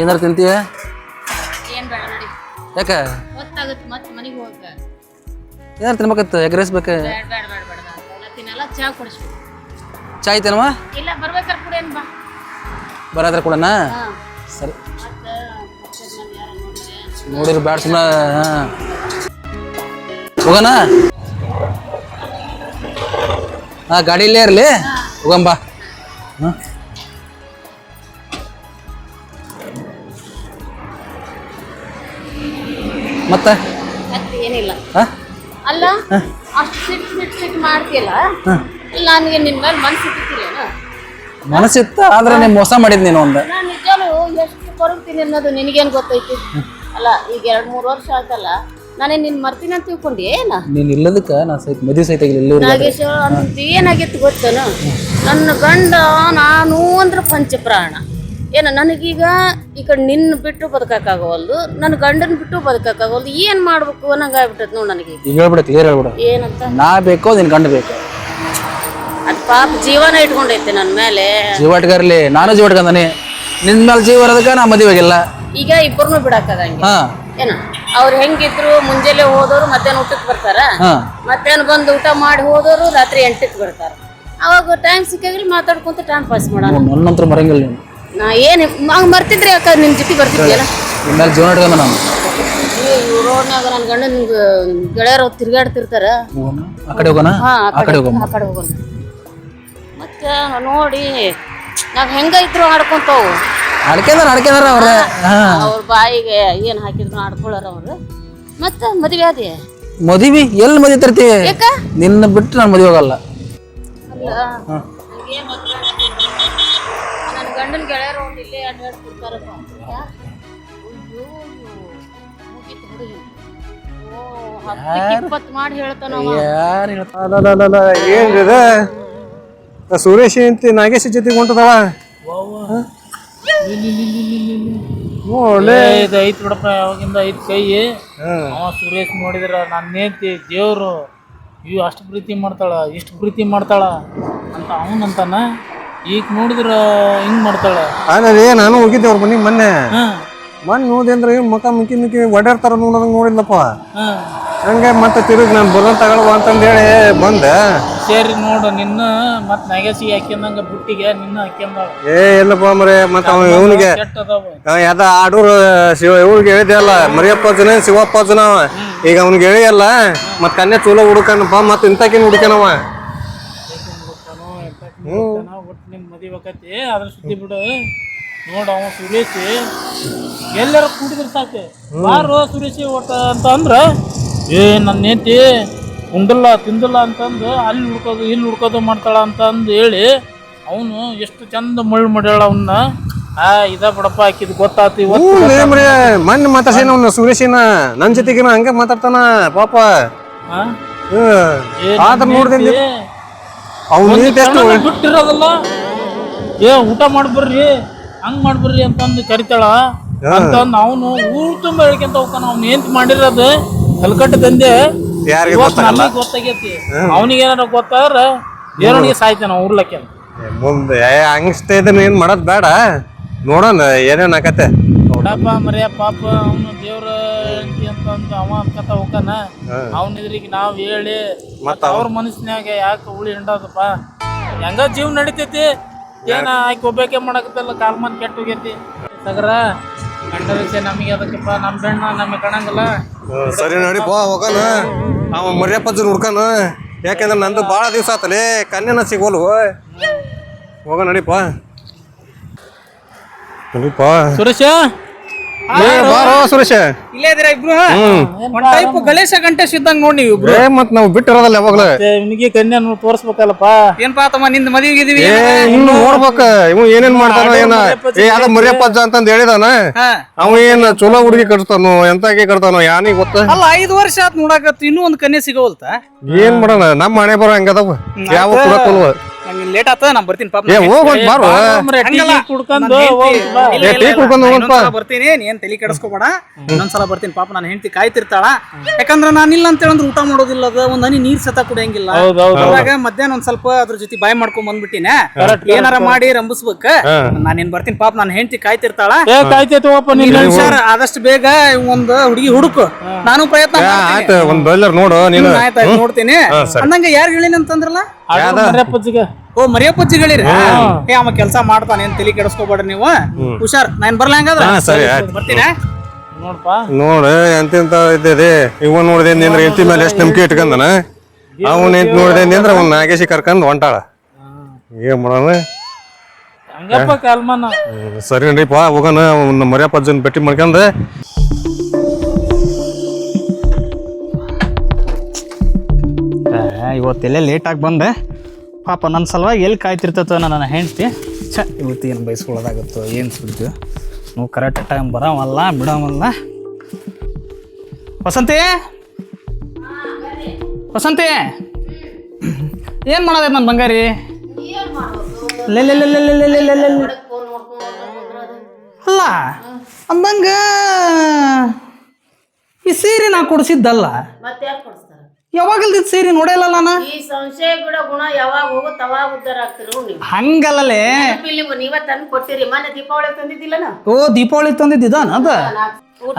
ಏನಾರು ತಿಂತೀಯ? ಏನ್ ಬೇಡ ನಡಿ. ಯಾಕೆ? ಮತ್ತೆ ಮನೆಗೆ ಏನಾರು ತಿನ್ಬೇಕತ್ತ ಎಗ್ ರೈಸ್ ಬೇಕಾ? ಬೇಡ ಬೇಡ ಬೇಡ ಬೇಡ ಎಲ್ಲ ತಿನ್ನಲ್ಲ ಚಾ ಕುಡಿಸ್ಬೇಕು. ಚಾಯ್ ಇಲ್ಲ ಬರ್ಬೇಕಾರೆ ಕೂಡ ಏನ್ ಬಾ. ಬರೋದ್ರ ಕೊಡಣ ಹಾ. ಸರಿ. ನೋಡಿರಿ ಬ್ಯಾಡ ಸುಮ್ಮನೆ ಹಾಂ. ಹೋಗೋಣ? ಹಾಂ ಗಾಡಿ ಇಲ್ಲೇ ಇರಲಿ? ಹೋಗಂಬಾ ಹಾಂ. ಮತ್ತೆ? ಏನಿಲ್ಲ. ಅಲ್ಲ ಅಷ್ಟು ಸಿಟ್ ಸಿಟ್ ಸಿಟ್ ಮಾಡ್ತೀಯಲ್ಲ? ಇಲ್ಲ ನನಗೆ ನಿನ್ ಮೇಲೆ ಮನಸ್ಸು ಸಿಕ್ಕಿಲ್ಲ ಮನಸ್ಸಿತ್ತ ಆದ್ರೆ ನಿಮ್ ಮೋಸ ಮಾಡಿದ್ ನೀನು ಒಂದು. ನಾನು ನಿಜಾಲು ಎಷ್ಟು ಕೊರಗ್ತೀನಿ ಅನ್ನೋದು ನಿನಗೇನು ಗೊತ್ತೈತಿ? ಅಲ್ಲ ಈಗ ಎರಡು ಮೂರು ವರ್ಷ ಆಯ್ತಲ್ಲ ನಾನೇ ನಿನ್ ಮರ್ತೀನಿ ಅಂತ ತಿಳ್ಕೊಂಡಿ ಏನ? ನೀನು ಇಲ್ಲದಕ್ಕ ನಾ ಸಹಿತ ಮದುವೆ ಸಹಿತ ಇಲ್ಲ ನಾಗೇಶ ಅಂತ ಏನಾಗಿತ್ತು ಗೊತ್ತೇನು? ನನ್ನ ಗಂಡ ನಾನು ಅಂದ್ರೆ ಪಂಚಪ್ರಾಣ. ಏನ ನನಗೀಗ ಈ ಕಡೆ ನಿನ್ನ ಬಿಟ್ಟು ಬದುಕಕ್ಕಾಗವಲ್ದು ನನ್ನ ಗಂಡನ ಬಿಟ್ಟು ಬದುಕಕ್ಕಾಗವಲ್ದು ಏನು ಮಾಡ್ಬೇಕು ಅನ್ನಂಗೆ ಆಗ್ಬಿಟ್ಟೈತೆ ನೋಡಿ ನನಗೆ ಈಗ ಹೇಳ್ಬಿಡು ಕ್ಲಿಯರ್ ಹೇಳ್ಬಿಡ. ಏನಂತ? ನಾ ಬೇಕೋ ನಿನ್ ಗಂಡ ಬೇಕು? ಅದು ಪಾಪ ಜೀವನ ಇಟ್ಕೊಂಡೈತೆ ನನ್ನ ಮೇಲೆ. ಜೀವಾಟ್ಗಾರ್ಲಿ ನಾನು ಜೀವಾಟ್ಕಂದಾನೆ ನಿನ್ ಮೇಲೆ ಜೀವ ಇರೋದಕ್ಕೆ ನಾ ಮದುವೆ ಆಗಿಲ್ಲ. ಈಗ ಇಬ್ಬರನ್ನೂ ಬಿಡಕ್ಕಾಗಂಗೆ ಹಾ. ಏನ ಅವ್ರು ಹೆಂಗಿದ್ರು ಮುಂಜಾನೆ ಹೋದವರು ಮಧ್ಯಾಹ್ನ ಊಟಕ್ಕೆ ಬರ್ತಾರ. ಹಾ. ಮಧ್ಯಾಹ್ನ ಬಂದು ಊಟ ಮಾಡಿ ಹೋದವರು ರಾತ್ರಿ ಎಂಟಕ್ಕೆ ಬರ್ತಾರ. ಅವಾಗ ಟೈಮ್ ಸಿಕ್ಕಾಗಿಲ್ಲ ಮಾತಾಡ್ಕೊಂತ ಟೈಮ್ ಪಾಸ್ ಮಾಡೋಣ ನನ್ನಂತ್ರ ಮರಂಗಿಲ್ಲ ನೀನು. ನಾ ಏನು ಹಂಗೆ ಬರ್ತಿದ್ರಿ ಅಕ್ಕ ನಿಮ್ಮ ಜೊತೆ ಬರ್ತಿದ್ಯಲ್ಲ? ನಿನ್. ಮೇಲೆ ಜೀವನ ನಾನು ರೋಡ್ನಾಗ ನನ್ನ ಗಂಡ ನಿಮ್ಗೆ ಗೆಳೆಯರು ತಿರ್ಗಾಡ್ತಿರ್ತಾರ. ಹೋಗೋಣ? ಆ ಕಡೆ ಹೋಗೋಣ? ಹಾ ಆ ಕಡೆ ಹೋಗೋಣ. ಆ ಕಡೆ ಹೋಗೋಣ. ಮತ್ತೆ ನೋಡಿ ನಾವು ಹೆಂಗ ಇದ್ರು ಆಡ್ಕೊಂತಾವು. ಅಡ್ಕೆದಾರ ಅಡ್ಕೆದಾರ ಅವ್ರ ಅವ್ರ ಬಾಯಿಗೆ ಏನು ಹಾಕಿದ್ರು ಆಡ್ಕೊಳ್ಳಾರ ಅವ್ರು. ಮತ್ತೆ ಮದುವೆ ಆದಿ? ಮದುವೆ? ಎಲ್ಲಿ ಮದುವೆ ತರ್ತೀವಿ? ಯಾಕ ನಿನ್ನ ಬಿಟ್ಟು ನಾನು ಮದುವೆ ಹೋಗಲ್ಲ. ಅಲ್ಲ ನನ್ನ ಗಂಡನ ಅಯ್ಯೋ ಮುಗೀತು ಹುಡುಗಿ ಓ ಇಪ್ಪತ್ತು ಮಾಡಿ ಯಾರು ಸುರೇಶ್ ಅಂತ ನಾಗೇಶ್ ಜೊತೆಗೆ ಹೊಂಟದವ ಒಳ್ಳೆ ಇದು ಐತ್ ಬಿಡಪ್ಪ ಯಾವಾಗಿಂದ ಐತ್ ಕೈ. ಅವ ಸುರೇಶ್ ನೋಡಿದ್ರ ನನ್ನ ನೇತಿ ದೇವ್ರು. ಇವ್ ಅಷ್ಟು ಪ್ರೀತಿ ಮಾಡ್ತಾಳ ಇಷ್ಟು ಪ್ರೀತಿ ಮಾಡ್ತಾಳ ಅಂತ ಅವನಂತಾನ. ಈಗ ನೋಡಿದ್ರ ಹಿಂಗ್ ಮಾಡ್ತಾಳ? ಅಲ್ಲರಿ ನಾನು ಹೋಗಿದ್ದೆ ಅವ್ರ ಮನೆಗೆ ಮೊನ್ನೆ. ಹಾ. ಮೊನ್ನೆ ನೋಡಿದೆ ಅಂದ್ರೆ ಮುಖ ಮುಖಿ ಮುಖಿ ಒಡ್ಯಾಡ್ತಾರ ನೋಡೋದಂಗೆ ನೋಡಿಲ್ಲಪ್ಪ ಹಂಗೆ ಮತ್ತೆ ತಿರುಗಿ ನಾನು ಬರೋನ್ ತಗೊಳ್ವ ಅಂತಂದೇಳಿ ಬಂದೆ. ಸೇರಿ ನೋಡು ನಿನ್ನ ಮತ್ತೆ ನಗಸಿ ಹಾಕ್ಯಂದಂಗ ಬುಟ್ಟಿಗೆ ನಿನ್ನ ಹಾಕ್ಯಂದ ಏ ಇಲ್ಲಪ್ಪ ಮರೆ ಮತ್ತೆ ಅವ ಇವನಿಗೆ ಅದ ಆಡೂರು ಶಿವ ಇವ್ರಿಗೆ ಹೇಳಿದೆ ಅಲ್ಲ ಮರಿಯಪ್ಪ ಜನ ಶಿವಪ್ಪ ಜನ ಅವ ಈಗ ಅವ್ನಿಗೆ ಹೇಳಿಯಲ್ಲ ಮತ್ತೆ ಕನ್ಯಾ ಚೂಲ ಹುಡುಕನಪ್ಪ ಮತ್ತೆ ಇಂತಕಿನ ಹುಡುಕನವ ಒಟ್ಟು ಮದುವೆ ಮದಿಬೇಕತಿ ಅದ್ರ ಸುದ್ದಿ ಬಿಡು. ನೋಡ ಅವ ಸುರೇಶ್ ಎಲ್ಲಾರ ಸಾಕೆ ಸಾಕು. ಬಾರೋ ಸುರೇಶಿ ಒಟ್ಟ ಅಂತ ಅಂದ್ರ ಏ ನನ್ನ ಹೆಂಡತಿ ಉಂಡಲ್ಲ ತಿಂದಲ್ಲ ಅಂತಂದು ಅಲ್ಲಿ ಹುಡ್ಕೋದು ಇಲ್ಲಿ ಹುಡ್ಕೋದು ಮಾಡ್ತಾಳ ಅಂತ ಅಂದು ಹೇಳಿ ಅವನು ಎಷ್ಟು ಚಂದ ಮಳ್ಳು ಮಾಡ್ಯಾಳ ಅವನ್ನ ಆ ಇದ ಬಿಡಪ್ಪ ಆಕಿದ್ ಗೊತ್ತಾತಿ ಮೊನ್ನೆ ಮಾತಾಡ್ಸೇನ ಅವ್ನ ಸುರೇಶಿನ ನನ್ನ ಜೊತೆಗಿನ ಹಂಗೆ ಮಾತಾಡ್ತಾನ ಪಾಪ. ಆ? ಹ್ಮ್. ಏ, ಆತರ ನನ್ ನೋಡ್ದೆ ಅವ್ನು ಕ್ಷಣನೂ ಬಿಟ್ಟಿರೋದಲ್ಲ? ಏ ಊಟ ಮಾಡ್ಬರ್ರಿ ಹಂಗ್ ಮಾಡ್ಬರ್ರಿ ಅಂತಂದು ಕರಿತಾಳ. ಅಂತ ಅವನು ಊರು ತುಂಬ ಹೇಳ್ಕೊಂತ ಹೋಗ್ತಾನ. ಅವ್ನು ಏನ್ ಮಾಡಿರೋದು ಕಲ್ಕಟ್ಟ ದಂಧೆ. ನಮಗೆ ಗೊತ್ತಾಗೈತಿ. ಅವನಿಗೆ ಏನಾರ ಗೊತ್ತಾದ್ರ ದೇವನಿಗೆ ಸಾಯ್ತಾನ ಉರ್ಲಕ್ಕೆ ಮುಂದೆ ಹಂಗಿಸ್ತಾ ಇದನ್ನ ಏನ್ ಮಾಡೋದ್ ಬೇಡ. ನೋಡೋಣ ಏನೇನ್ ಆಕತ್ತೆ. ನೋಡಪ್ಪ ಮರ್ಯ ಪಾಪ ಅವನು ದೇವ್ರ ಅಂತಂದು ಅವ ಅನ್ಕತ ಹೋಗನ ಅವನ ಇದ್ರಿಗೆ ನಾವ್ ಹೇಳಿ ಮತ್ತ ಅವ್ರ ಮನಸ್ಸಿನಾಗ ಯಾಕೆ ಉಳಿ ಹಿಂಡೋದಪ್ಪ? ಹೆಂಗ ಜೀವ ನಡಿತೈತಿ. ಏನ ಆಯ್ಕೆ ಒಬ್ಬಾಕೆ ಮಾಡಕತ್ತಲ್ಲ ಕಾಲ್ ಮಂದಿ ಕೆಟ್ಟ ಹೋಗೈತಿ ಸಗರ ವಿಷಯ ನಮಗೆ ಅದಕ್ಕಪ್ಪ ನಮ್ಮ ಬೆಣ್ಣ ನಮಗೆ ಕಾಣಂಗಿಲ್ಲ. ಸರಿ ಸರಿ ಬಾ ಹೋಗನ ಅವ ಮರ್ಯಪ್ಪಜ್ಜನ್ ಹುಡ್ಕನ. ಯಾಕೆಂದ್ರೆ ನಂದು ಭಾಳ ದಿವಸ ಆತಲೇ ಕನ್ಯನ ಸಿಗೋಲ್ವ? ಹೋಗ ನಡಿಪ ನಡಿಪ ಸುರೇಶ? ಬಾರೋ ಸುರೇಶ. ಇಲ್ಲೇ ಇದ್ದೀರಾ ಇಬ್ರು? ಒಂದ್ ಟೈಪ್ ಗಣೇಶ ಗಂಟೆಶ್ ಇದ್ದಂಗ್ ನೋಡಿ ನೀವು ಇಬ್ರು. ಏ ಮತ್ ನಾವು ಬಿಟ್ಟಿರೋದಲ್ಲ ಯಾವಾಗ್ಲೂ. ಇವನಿಗೆ ಕನ್ಯಾ ತೋರಿಸ್ಬೇಕಲ್ಲಪ್ಪ. ಏನ್ಪಾ ತಮ್ಮ ನಿಂದ ಮದುವೆಗೆ ಇದೀವಿ? ಏ ಇನ್ನು ನೋಡ್ಬೇಕ. ಇವ್ ಏನೇನ್ ಮಾಡ್ತಾನೋ ಏನ? ಏ ಯಾವ್ದ ಮರ್ಯಪ್ಪಜ್ಜ ಅಂತಂದ್ ಹೇಳಿದಾನ? ಅವ ಏನ್ ಚಲೋ ಹುಡುಗಿ ಕಟ್ತಾನೋ ಎಂತಾಗೆ ಕಟ್ತಾನೋ ಯಾನಿಗೆ ಗೊತ್ತ? ಅಲ್ಲ ಐದು ವರ್ಷ ಆತ್ ನೋಡಾಕತ್ತು ಇನ್ನೂ ಒಂದ್ ಕನ್ಯೆ ಸಿಗೋಲ್ತಾ ಏನ್ ಮಾಡೋಣ ನಮ್ಮ ಮನೆ ಬರೋ ಹಂಗದವ ಯಾವ ಲೇಟ್ ಆತ ನಾ ಬರ್ತೀನಿ ಪಾಪ ಏ ಹಂಗಲ್ಲ. ಕುಡ್ಕೊಂಡು ನನ್ ಹೆಂಡ್ತಿ- ಹೋಗ್ ಬಾ. ಇಲ್ಲ, ಏ, ಇಲ್ಲ, ಟೀ ಇಲ್ಲ. ಕುಡ್ಕೊಂಡು ನಾ ಹೋಗೋಣಪ್ಪ. ಇನ್ನೊಂದ್ಸಲ ಬರ್ತೀನಿ ನೀ ಏನ್ ತಲೆ ಕೆಡಿಸ್ಕೋಬೇಡ. ಇನ್ನೊಂದ್ಸಲ ಬರ್ತೀನಿ ಪಾಪ ನಾನು ಹೆಂಡತಿ ಕಾಯ್ತಿರ್ತಾಳ. ಯಾಕಂದ್ರ ನಾನು ಇಲ್ಲ ಅಂತ ಹೇಳಂದ್ರೆ ಊಟ ಮಾಡೋದಿಲ್ಲ ಅದ ಒಂದ್ ಹನಿ ನೀರ್ ಸತ ಕುಡಿಯಂಗಿಲ್ಲ. ಹೌದ್ ಹೌದ್ ಅದ್ರಾಗ ಮಧ್ಯಾಹ್ನ ಒಂದ್ ಸ್ವಲ್ಪ ಅದ್ರ ಜೊತೆ ಬಾಯ್ ಮಾಡ್ಕೊಂಡ್ ಬಂದ್ಬಿಟ್ಟಿನ. ಏನಾರ ಮಾಡಿ ರಂಬಿಸ್ಬೇಕ. ಏನ್ ಬರ್ತೀನಿ ಪಾಪ ನನ್ನ ಹೆಂಡತಿ ಕಾಯ್ತಿರ್ತಾಳ. ಏ ನೀನ್ ನೀನು ಹುಷಾರ್ ಆದಷ್ಟು ಬೇಗ ಒಂದ್ ಹುಡುಗಿ ಹುಡುಕು. ನಾನು ಪ್ರಯತ್ನ ಮಾಡ್ತೀನಿ. ಆಯ್ತು ಒಂದ್ ಬಾಯ್ಲರ್ ನೋಡು ನೀನು. ಹ್ಮ್, ಆಯ್ತ್ ಆಯ್ತ್ ನೋಡ್ತೀನಿ. ಅಂದಂಗ ಯಾರು ಹೇಳಿನ ಅಂತಂದ್ರಲ್ಲ? ಮರ್ಯಪ್ಪಜ್ಜಿಗೆ ಓ ಮರಿಯಪ್ಪಜ್ಜಿಗಳಿರಿ ಏ ಅವ ಕೆಲಸ ಮಾಡ್ತಾನೆ ಏನ್ ತಲೆ ಕೆಡಿಸ್ಕೋಬೇಡ್ರಿ ನೀವು? ಹುಷಾರ್. ನಾನು ಬರ್ಲ ಹಂಗಾದ್ರೆ? ಹಾ, ಸರಿ, ಆಯ್ತು. ಬರ್ತೀನ ನೋಡಪ್ಪ ನೋಡ ಎಂತೆಂತ ಇದ್ದೆ ಇವ ನೋಡಿದೆ ಅಂದ್ರೆ ಎಂತಿ ಮೇಲೆ ಎಷ್ಟು ನಂಬಿಕೆ ಇಟ್ಕೊಂಡನ ಅವನ್ ಎಂತ ನೋಡಿದೆ ಅಂದ್ರೆ ಅವ್ನ ನಾಗೇಶಿ ಕರ್ಕೊಂಡ್ ಹೊಂಟಾಳ. ಏನ್ ಮಾಡೋಣ? ಹಂಗಪ್ಪ ಕಾಲ್ಮನ. ಹ್ಮ್, ಸರಿ ನಡೀಪ ಹೋಗೋಣ. ಅವ್ನ ಮರ್ಯಾಪಜ್ಜನ್ ಭೇಟಿ ಮಾಡ್ಕೊಂಡ. ಇವತ್ತು ಎಲ್ಲೇ ಲೇಟಾಗಿ ಬಂದೆ. ಪಾಪ ನನ್ನ ಸಲುವಾಗಿ ಎಲ್ಲಿ ಕಾಯ್ತಿರ್ತೈತೋ ನನ್ನ ಹೆಂಡ್ತಿ. ಛ, ಇವತ್ತು ಏನು ಬಯಸ್ಕೊಳ್ಳೋದಾಗುತ್ತೋ ಏನು ಸುದ್ದಿ ನೀವು ಕರೆಕ್ಟ್ ಟೈಮ್ ಬರೋವಲ್ಲ, ಬಿಡೋವಲ್ಲ. ವಸಂತಿ? ವಸಂತಿ? ಏನು ಮಾಡೋದೈತೆ ನನ್ನ ಬಂಗಾರಿ? ಅಲ್ಲ ಅಮ್ಮಂಗ ಈ ಸೀರೆ ನಾ ಕೊಡಿಸಿದ್ದಲ್ಲ. ಯಾವಾಗಲ್ದಿದ್ ಸೇರಿ ನೋಡಲ್ಲ ನಾನು? ಈ ಸಂಶಯ ಬಿಡ ಗುಣ ಯಾವಾಗ ಹೋಗುತ್ತ ಅವಾಗ ಉದ್ದಾರ ಆಗ್ತಿರು ನೀವು. ಹಂಗಲ್ಲಲೇ. ಇಲ್ಲಿ ನೀವ ತಂದು ಕೊಟ್ಟಿರಿ ಮೊನ್ನೆ ದೀಪಾವಳಿ ತಂದಿದ್ದಿಲ್ಲನ ಓ ದೀಪಾವಳಿ ತಂದಿದ್ದ ಅದ? ಊಟ.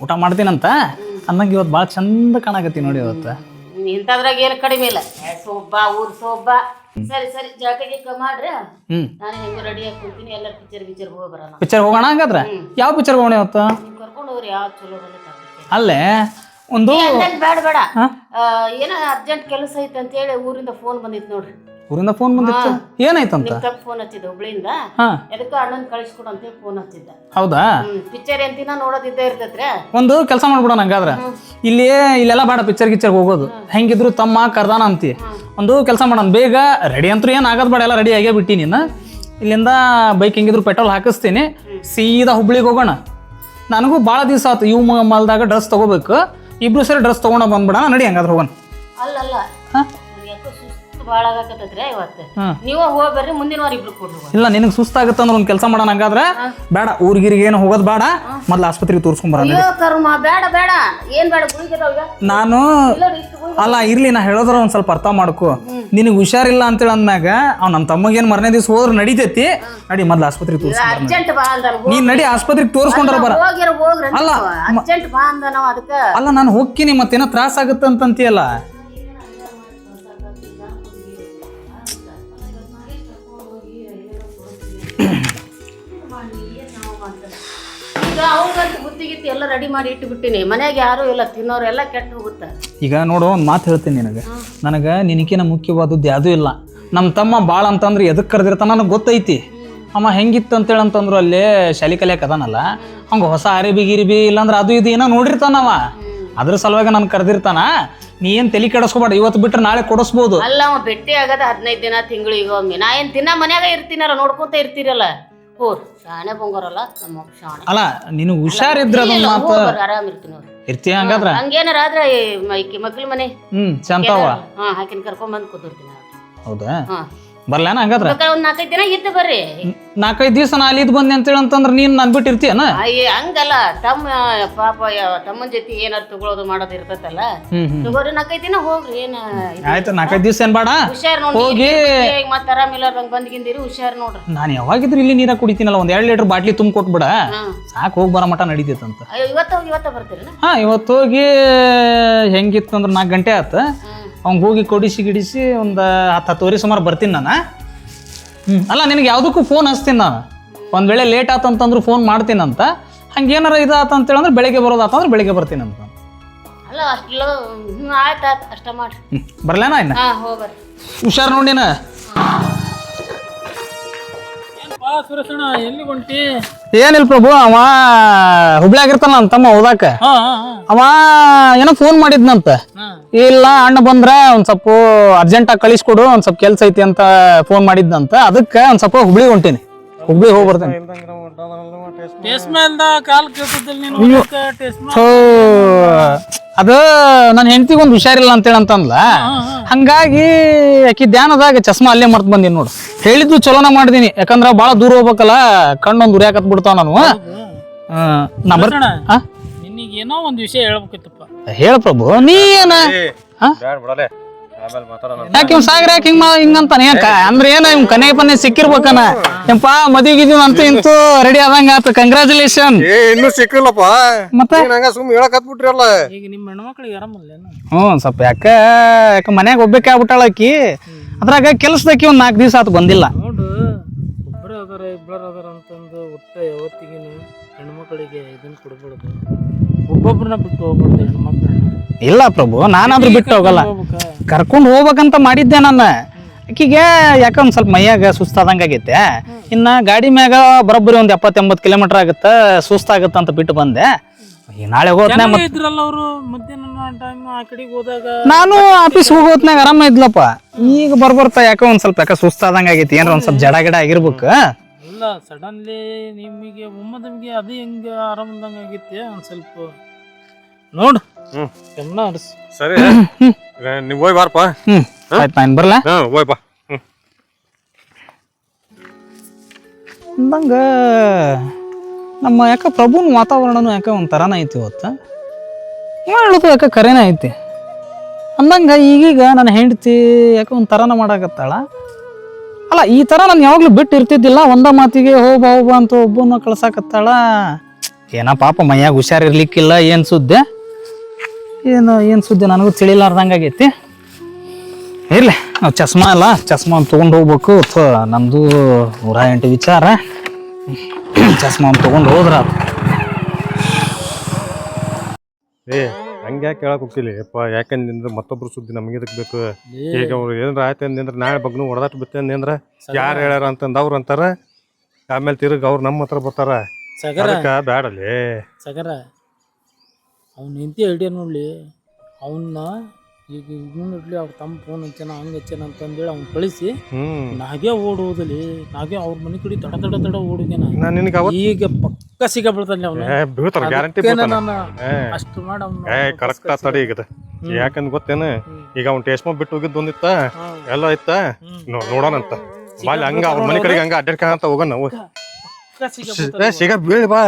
ಊಟ ಮಾಡ್ತೀನಂತ? ಅನ್ನಂಗ ಇವತ್ತು ಭಾಳ ಚಂದ ಕಾಣಕತ್ತಿ ನೋಡಿ ಇವತ್ತು. ಇಂಥದ್ರಾಗ ಏನು ಕಡಿಮೆ ಇಲ್ಲ. ಸೋಬ್ಬ ಊರ್ ಸೋಬ್ಬ. ಸರಿ ಸರಿ ಜಾಕ ಗಿಕ್ಕ ಮಾಡ್ರಿ. ನಾನು ಹೆಂಗ ರೆಡಿ ಆಗಿ ಕೂತೀನಿ. ಎಲ್ಲ ಪಿಕ್ಚರ್ ಗಿಚ್ಚರ್ ಹೋಗಿ ಬರೋಣ. ಪಿಕ್ಚರ್ ಹೋಗೋಣ ಹಂಗಾದ್ರೆ? ಯಾವ ಪಿಕ್ಚರ್ ಹೋಗೋಣ ಇವತ್ತು? ಕರ್ಕೊಂಡು ಹೋಗ್ರಿ ಯಾವ ಚಲೋ ಅಲ್ಲೇ? ಒಂದು ಬೇಡ ಬೇಡ. ಏನೋ ಅರ್ಜೆಂಟ್ ಕೆಲಸ ಐತೆ ಅಂತ ಹೇಳಿ ಊರಿಂದ ಫೋನ್ ಬಂದಿತ್ತು ನೋಡ್ರಿ ಊರಿಂದ ಫೋನ್ ಬಂದಿತ್ತು? ಏನಾಯ್ತಂತ? ಅಂತ ತಪ್ಪ ಫೋನ್ ಹಚ್ಚಿದ್ದ ಹುಬ್ಳಿಯಿಂದ? ಎದಕ್ಕೂ ಅಣ್ಣನ್ ಕಳಿಸ್ಕೊಡು ಅಂತೇಳಿ ಫೋನ್ ಹಚ್ಚಿದ್ದ. ಹೌದಾ? ಪಿಕ್ಚರ್ ಎಂತಿನ ನೋಡೋದಿದ್ದೇ ಇರ್ತೈತ್ರ? ಒಂದು ಕೆಲಸ ಮಾಡ್ಬಿಡೋಣ ಹಂಗಾದ್ರೆ. ಇಲ್ಲಿ ಇಲ್ಲೆಲ್ಲ ಬೇಡ ಪಿಕ್ಚರ್ ಗಿಚ್ಚರ್ ಹೋಗೋದು. ಹೆಂಗಿದ್ರು ತಮ್ಮ ಕರ್ದಾನ ಅಂತಿ. ಒಂದು ಕೆಲಸ ಮಾಡೋಣ. ಬೇಗ ರೆಡಿ ಅಂತೂ ಏನು ಆಗೋದು ಬೇಡ ಎಲ್ಲ ರೆಡಿ ಆಗೇ ಬಿಟ್ಟಿ ನೀನು. ಇಲ್ಲಿಂದ ಬೈಕ್ ಹೆಂಗಿದ್ರು ಪೆಟ್ರೋಲ್ ಹಾಕಿಸ್ತೀನಿ. ಸೀದಾ ಹುಬ್ಳಿಗೆ ಹೋಗೋಣ. ನನಗೂ ಭಾಳ ದಿವಸ ಆಯ್ತು ಇವು ಮಲ್ದಾಗ ಡ್ರೆಸ್ ತೊಗೋಬೇಕು. ಇಬ್ರು ಸರಿ ಡ್ರೆಸ್ ತೊಗೊಂಡು ಬಂದ್ಬಿಡೋಣ ನಡಿ ಹಂಗಾದ್ರೆ ಹೋಗೋಣ. ಅಲ್ಲಲ್ಲ ಭಾಳ ಆಗಕತ್ತೈತ್ರಿ ಇವತ್ತು. ಹ್ಮ್. ನೀವು ಹೋಗಿ ಬರ್ರಿ ಮುಂದಿನ ವಾರ ಇಬ್ರು ಕೊಡ್ರಿ ಇಲ್ಲ ನಿನಗೆ ಸುಸ್ತಾಗುತ್ತೆ ಅಂದ್ರೆ ಒಂದು ಕೆಲಸ ಮಾಡೋಣ ಹಂಗಾದ್ರೆ? ಬೇಡ ಊರಿಗಿರಿಗೆ ಏನು ಹೋಗೋದು ಬೇಡ. ಮೊದ್ಲು ಆಸ್ಪತ್ರೆಗೆ ಅಯ್ಯೋ ಕರ್ಮ ಬೇಡ ಬೇಡ. ಏನ್ ಬೇಡ ಗುಳಿಗೆ ಅದಾವ ಈಗ? ನಾನು ಅಲ್ಲ ಇರ್ಲಿ ನಾ ಹೇಳೋದ್ರ ಒಂದ್ ಸ್ವಲ್ಪ ಅರ್ಥ ಮಾಡ್ಕೊ. ನಿನಗೆ ಹುಷಾರಿಲ್ಲ ಅಂತೇಳಿ ಅಂದ್ಮ್ಯಾಗ ಅವ್ ನಮ್ಮ ತಮ್ಮಗೇನು ಮರನೇ ದಿವಸ ಹೋದ್ರೆ ನಡೀತೈತಿ. ನಡಿ ಮೊದ್ಲು ಆಸ್ಪತ್ರೆಗೆ ತೋರಿಸ್ಕೊಂಬರ ಅರ್ಜೆಂಟ್ ಬಾ ನೀನ್ ನಡಿ ಆಸ್ಪತ್ರೆಗೆ ತೋರಿಸ್ಕೊಂಡ್ರ ಬರ. ಹೋಗಿರ ಹೋಗ್ರಿ ಅಲ್ಲ, ಅರ್ಜೆಂಟ್ ಬಾ ಅಂದ ನಾವ್ ಅದಕ್ಕ. ಅಲ್ಲ ನಾನು ಹೋಗ್ತೀನಿ ಮತ್ತೇನೋ ತ್ರಾಸ ಆಗುತ್ತೆ ಅಂತಂತೀಯಲ್ಲ ಎಲ್ಲ ರೆಡಿ ಮಾಡಿ ಇಟ್ಟು ಮನೆಯಾಗ ಮನ್ಯಾಗ ಯಾರು ಇಲ್ಲ ತಿನ್ನೋರೆಲ್ಲ ಕೆಟ್ಟ ಹೋಗುತ್ತೆ. ಈಗ ನೋಡು ಒಂದು ಮಾತು ಹೇಳ್ತೀನಿ ನಿನಗೆ. ನನಗೆ ನಿನಕಿನ ಮುಖ್ಯವಾದದ್ದು ಯಾವುದೂ ಇಲ್ಲ. ನಮ್ಮ ತಮ್ಮ ಭಾಳ ಅಂತಂದ್ರೆ ಎದಕ್ಕೆ ಕರೆದಿರ್ತಾನ ನನಗೆ ಗೊತ್ತೈತಿ. ಅಮ್ಮ ಹೆಂಗಿತ್ತು ಅಂತೇಳಿ ಅಂತಂದ್ರು ಅಲ್ಲಿ ಶಾಲಿ ಕಲಿಯಕ್ಕೆ ಅದಾನಲ್ಲ. ಹಂಗೆ ಹೊಸ ಅರಿಬಿ ಗಿರಿಬಿ ಇಲ್ಲಾಂದ್ರೆ ಅದು ಇದು ಏನೋ ನೋಡಿರ್ತಾನವ ಅದ್ರ ಸಲುವಾಗಿ ನಾನು ಕರೆದಿರ್ತಾನ. ನೀ ಏನು ತಲೆ ಕೆಡಿಸ್ಕೋಬೇಡ ಇವತ್ತು ಬಿಟ್ರೆ ನಾಳೆ ಕೊಡಿಸ್ಬೋದು. ಅಲ್ಲ ಅವ ಭೇಟಿ ಆಗದ ಹದಿನೈದು ದಿನ ತಿಂಗಳಿಗೆ ಒಮ್ಮೆ. ನಾ ಏನ್ ದಿನ ಮನ್ಯಾಗ ಇರ್ತೀನಾರ ನೋಡ್ಕೊಂತ ಇರ್ತೀರಲ್ಲ. ಹೋರ್ ಶಾಣೆ ಬಂಗಾರಲ್ಲ ನಮ್ಮ ಶಾಣೆ. ಅಲ್ಲ ನೀನು ಹುಷಾರಿದ್ರೆ ಅದನ್ನ ಮಾತು. ಆರಾಮ್ ಇರ್ತೀನಿ ನೋಡ್ರಿ ಇರ್ತೀಯ ಹಂಗಾದ್ರ? ಹಂಗೇನಾರ ಆದ್ರೆ ಮಕ್ಳ ಮನೆ. ಹ್ಮ್ ಚಂತಾವ ಹಾ ಹಾಕಿನ ಕರ್ಕೊಂಡ್ ಬಂದ್ ಕೂತಿರ್ತೀನಿ ಹೌದಾ? ಹಾ. ಬರ್ಲೇನ ಹಂಗಾದ್ರೆ? ಬೇಕಾದ್ರೆ ಒಂದ್ ನಾಲ್ಕೈದು ದಿನ ಇದ್ದು ಬರ್ರಿ. ನಾಲ್ಕೈದು ದಿವಸ ನಾ ಇದ್ ಬಂದೆ ಅಂತೇಳಿ ಅಂತಂದ್ರೆ ನೀನು ನಾನ್ ಬಿಟ್ಟಿರ್ತೀಯನ? ಅಯ್ಯ ಹಂಗಲ್ಲ. ತಮ್ಮ ಪಾಪ ತಮ್ಮನ ತಮ್ಮನ್ ಜೊತೆ ಏನಾರು ತಗೊಳೋದು ಮಾಡೋದು ಇರ್ತೈತಲ್ಲ. ಹ್ಞೂ ತಗೋರಿ ನಾಲ್ಕೈದು ದಿನ ಹೋಗ್ರಿ ಏನ ಆಯ್ತು ನಾಲ್ಕೈದು ದಿವಸ ಏನ್ ಬೇಡ? ಹುಷಾರ್ ಹೋಗಿ ಮತ್ತೆ ಆರಾಮಿಲ್ಲ ಬಂದ್ಗಿಂದಿರಿ ಹುಷಾರ್ ನೋಡ್ರಿ. ನಾನು ಯಾವಾಗಿದ್ರು ಇಲ್ಲಿ ನೀರ ಕುಡಿತೀನಲ್ಲ ಒಂದ್ ಎರಡು ಲೀಟರ್ ಬಾಟ್ಲಿ ತುಂಬ ಕೊಟ್ಬಿಡ. ಸಾಕು ಹೋಗಿ ಬರೋ ಮಟ ನಡೀತೈತಂತ. ಅಯ್ಯೋ ಇವತ್ತ ಹೋಗಿ ಇವತ್ತ ಬರ್ತೀರಿ ಹಾ ಇವತ್ತು ಹೋಗಿ ಹೆಂಗಿತ್ತು ಅಂದ್ರೆ ನಾಲ್ಕು ಗಂಟೆ ಆತು. ಅವ್ಗೆ ಹೋಗಿ ಕೊಡಿಸಿ ಗಿಡಿಸಿ ಒಂದು ಹತ್ತು ಹತ್ತುವರೆ ಸುಮಾರು ಬರ್ತೀನಿ ನಾನು. ಹ್ಞೂ ಅಲ್ಲ ನಿನಗೆ ಯಾವುದಕ್ಕೂ ಫೋನ್ ಹಚ್ತೀನಿ ನಾನು. ಒಂದು ವೇಳೆ ಲೇಟ್ ಆತಂತಂದ್ರೆ ಫೋನ್ ಮಾಡ್ತೀನಂತ. ಹಂಗೆ ಏನಾರ ಇದು ಆತಂತೇಳಂದ್ರೆ ಬೆಳಗ್ಗೆ ಬರೋದಾತಂದ್ರೆ ಬೆಳಗ್ಗೆ ಬರ್ತೀನಂತ ಅಲ್ಲ ಅಷ್ಟೆಲ್ಲ ಹ್ಞೂ ಆಯ್ತು ಆಯ್ತು ಅಷ್ಟ ಮಾಡಿ ಹ್ಞೂ ಬರಲೇನ ಇನ್ನ? ಹಾ ಹೋಗ್ಬರ್ರಿ ಹುಷಾರು ನೋಡಿನ ಸುರೇಶಣ್ಣ ಎಲ್ಲಿ ಹೊಂಟಿ? ಏನಿಲ್ಲ ಪ್ರಭು ಅವ ಹುಬ್ಳ್ಯಾಗಿರ್ತಾನ ನಮ್ಮ ತಮ್ಮ ಓದಾಕ ಅವ ಏನೋ ಫೋನ್ ಮಾಡಿದ್ನಂತ. ಇಲ್ಲ ಅಣ್ಣ ಬಂದ್ರೆ ಒಂದ್ ಸ್ವಲ್ಪ ಅರ್ಜೆಂಟ್ ಆಗಿ ಕಳಿಸ್ಕೊಡು ಒಂದ್ ಸ್ವಲ್ಪ ಕೆಲ್ಸ ಐತಿ ಅಂತ ಫೋನ್ ಮಾಡಿದ್ನಂತ. ಅದಕ್ಕೆ ಒಂದ್ ಸ್ವಲ್ಪ ಹುಬ್ಳಿ ಹೊಂಟೀನಿ. ಹುಬ್ಳಿ ಹೋಗಿ ಬರ್ತೇನೆ. ಅದ ನನ್ನ ಹೆಂಡತಿಗೆ ಒಂದು ಹುಷಾರಿಲ್ಲ ಅಂತೇಳಿ ಅಂತಂದ್ಲ ಹಂಗಾಗಿ ಆಕಿ ಧ್ಯಾನದಾಗ ಚಸ್ಮಾ ಅಲ್ಲೇ ಮರ್ತ್ ಬಂದೀನಿ ನೋಡು. ಹೇಳಿದ್ದು ಚಲೋನ ಮಾಡಿದೀನಿ. ಯಾಕಂದ್ರ ಬಾಳ ದೂರ ಹೋಗ್ಬೇಕಲ್ಲ ಕಣ್ಣೊಂದು ಉರಿಯಾಕತ್ ಬಿಡ್ತಾವ ನಾನು. ನಾ ನಿನಗೆ ಏನೋ ಒಂದು ವಿಷಯ ಹೇಳ್ಬೇಕಿತ್ತಪ್ಪ. ಹೇಳ ಪ್ರಭು ನೀ ಏನ? ಯಾಕೆ ಇವ್ ಸಾಗರ ಯಾಕೆ ಹಿಂಗ ಹಿಂಗಂತಾನೆ? ಯಾಕ? ಅಂದ್ರೆ ಏನ ಇವ್ ಕನೆ ಪನ್ನೆ ಸಿಕ್ಕಿರ್ಬೇಕನ? ಯಪ್ಪ ಮದಿಗಿದೀವಿ ಅಂತ ಇಂತೂ ರೆಡಿ ಆದಂಗ ಆತ. ಕಂಗ್ರಾಚುಲೇಷನ್ ಏ ಇನ್ನೂ ಸಿಕ್ಕಿಲ್ಲಪ್ಪ. ಮತ್ತೆ? ನೀನ್ ಹಂಗ ಸುಮ್ ಹೇಳಕ್ ಹತ್ಬಿಟ್ರಲ್ಲ. ಈಗ ನಿಮ್ಮ ಹೆಣ್ಮಕ್ಳಿಗೆ ಆರಾಮಲ್ಲ ಹ್ಞೂ ಸ್ವಲ್ಪ ಯಾಕ ಯಾಕ ಮನ್ಯಾಗ ಒಬ್ಬಕ್ಕೆ ಆಗ್ಬಿಟ್ಟಾಳ ಆಕಿ? ಅದ್ರಾಗ ಕೆಲ್ಸದಕ್ಕಿ ಒಂದ್ ನಾಲ್ಕು ದಿವಸ ಆತ ಬಂದಿಲ್ಲ. ನೋಡು ಒಬ್ಬರೇ ಅದಾರ ಇಬ್ಬರ ಅದಾರ ಅಂತಂದು ಒಟ್ಟ ಯಾವತ್ತಿಗೆ ಹೆಣ್ಮಕ್ಳಿಗೆ ಇದನ್ನ ಕೊಡ್ಬಾರ್ದು. ಒಬ್ಬೊಬ್ರನ್ನ ಬಿಟ್ಟು ಹೋಗ್ಬಾರ್ದು ಹೆಣ್ಮಕ್ಳನ್ನ. ಇಲ್ಲ ಪ್ರಭು ನಾನಾದ್ರೂ ಬಿಟ್ಟು ಹೋಗಲ್ಲ. ಕರ್ಕೊಂಡು ಹೋಗ್ಬೇಕಂತ ಮಾಡಿದ್ದೆ ನಾನು. ಆಕಿಗೆ ಯಾಕ ಒಂದ್ ಸ್ವಲ್ಪ ಮೈಯಾಗ ಸುಸ್ತಾದಂಗ ಆಗೈತೆ. ಇನ್ನ ಗಾಡಿ ಮ್ಯಾಗ ಬರೋಬ್ಬರಿ ಒಂದು ಎಪ್ಪತ್ ಎಂಬತ್ ಕಿಲೋಮೀಟರ್ ಆಗುತ್ತ ಸುಸ್ತಾಗುತ್ತೆ ಅಂತ ಬಿಟ್ಟು ಬಂದೆ. ಈ ನಾಳೆ ಹೋದ್ನೆ ಚೆನ್ನಾಗೇ ಇದ್ರಲ್ಲ ಅವರು ಮಧ್ಯಾಹ್ನ ಟೈಮ್ ಆ ಕಡೆಗೆ ಹೋದಾಗ? ನಾನು ಆಫೀಸ್ ಹೋಗೋತ್ನಾಗ ಆರಾಮ ಇದ್ಲಪ್ಪ. ಈಗ ಬರ್ಬರ್ತಾ ಯಾಕೋ ಒಂದು ಸ್ವಲ್ಪ ಯಾಕ ಸುಸ್ತಾದಂಗೆ ಆಗೈತಿ ಏನ್ರ ಒಂದು ಸ್ವಲ್ಪ ಜಡ ಗಿಡ ಆಗಿರ್ಬೇಕು. ಇಲ್ಲ ಸಡನ್ಲಿ ನಿಮಗೆ ಒಮ್ಮದಮ್ಗೆ ಅದು ಹೆಂಗೆ ಆರಾಮದಂಗೆ ಆಗೈತಿ ಒಂದು ಸ್ವಲ್ಪ ನೋಡು. ಗಮನ ಹರಿಸು ಸರಿ. ನೀವ್ ಹೋಯ್ ಬಾರಪ್ಪ ಹ್ಮ್ ಆಯ್ತು ನಾನು ಬರ್ಲಾ? ಹಾ ಹೋಯ್ ಬಾ. ಅಂದಂಗ ನಮ್ಮ ಯಾಕ ಪ್ರಭುನ ವಾತಾವರಣನು ಯಾಕ ಒಂಥರನ ಐತಿ ಇವತ್ತು? ಹೇಳುದು ಯಾಕ ಕರೆನ ಐತಿ. ಅಂದಂಗ ಈಗೀಗ ನನ್ನ ಹೆಂಡತಿ ಯಾಕ ಒಂಥರನ ಮಾಡಾಕತ್ತಾಳ? ಅಲ್ಲ ಈ ಥರ ನಾನು ಯಾವಾಗಲೂ ಬಿಟ್ಟು ಇರ್ತಿದ್ದಿಲ್ಲ. ಒಂದ ಮಾತಿಗೆ ಹೋಗ ಹೋಗ ಅಂತ ಒಬ್ಬನ ಕಳ್ಸಾಕತ್ತಾಳ. ಏನ ಪಾಪ ಮೈಯಾಗ ಹುಷಾರಿರ್ಲಿಕ್ಕಿಲ್ಲ ಏನು ಸುದ್ದಿ? ಏನು ಏನು ಸುದ್ದಿ ನನಗೂ ತಿಳಿಲಾರ್ದಂಗೆ ಆಗೈತಿ ಇರಲಿ ನಾವು ಚಸ್ಮಾ ಅಲ್ಲ ಚಸ್ಮಾ ಒಂದು ತೊಗೊಂಡು ಹೋಗ್ಬೇಕು. ಅಥವಾ ನಮ್ಮದು ನೂರ ಎಂಟು ವಿಚಾರ. ಚಸ್ಮಾ ಒಂದು ತೊಗೊಂಡು ಹೋದ್ರ ಅದು. ಏ ಹಂಗೆ ಯಾಕೆ ಹೇಳಕ್ ಹೋಗ್ತಿಲ್ಲ ಯಪ್ಪ ಯಾಕಂದ್ರೆ ಮತ್ತೊಬ್ರು ಸುದ್ದಿ ನಮಗೆ ಇದಕ್ಕೆ ಬೇಕು? ಈಗ ಅವ್ರು ಏನಾರ ಆಯ್ತು ಅಂದ್ರ ನಾಳೆ ಬಗ್ನು ಹೊಡೆದಾಟ ಬಿತ್ತೆ ಅಂದ್ರ ಯಾರು ಹೇಳ್ಯಾರ ಅಂತಂದು ಅವ್ರು ಅಂತಾರ. ಆಮೇಲೆ ತಿರುಗ ಅವ್ರು ನಮ್ಮ ಹತ್ರ ಬರ್ತಾರ. ಅದಕ್ಕ ಸಗರ. ಅವ್ನ ನಿಂತಿ ಐಡಿಯಾ ನೋಡಲಿ ಅವನ್ನ ಈಗ ನೋಡಲಿ ಅವ್ರ ತಮ್ಮ ಫೋನ್ ಹಚ್ಚಾನ ಹಂಗೆ ಹಚ್ಚಾನ ಅಂತಂದೇಳಿ ಅವ್ನು ಕಳಿಸಿ ನಾಗೆ ಓಡೋದಲ್ಲಿ ನಾಗೆ ಅವ್ರ ಮನೆ ಕಡೆ ತಡ ತಡ ತಡ ಓಡುಗೇನ. ನಾ ನಿನಗೆ ಈಗ ಪಕ್ಕ ಸಿಗ ಬೀಳ್ತಾನೆ ಅವನು ಬೀಳ್ತಾರೆ ಗ್ಯಾರಂಟಿ ನಾನು ಅಷ್ಟು ಮಾಡಿ ಅವ್ನ ತಡಿ ಈಗ ಯಾಕಂದ್ ಗೊತ್ತೇನ? ಈಗ ಅವ್ನ ಟೇಸ್ಮ ಬಿಟ್ಟು ಹೋಗಿದ್ದು ಒಂದಿತ್ತ ಎಲ್ಲ ಇತ್ತ ನೋಡೋಣಂತ ಬಾಲಿ ಹಂಗ ಅವ್ರ ಮನೆ ಕಡೆಗೆ ಹಂಗ ಅಡ್ಡಾಡ್ಕ ಅಂತ ಹೋಗೋಣ ನಾವು ಸಿಗ ಬೀಳ್ ಬಾ.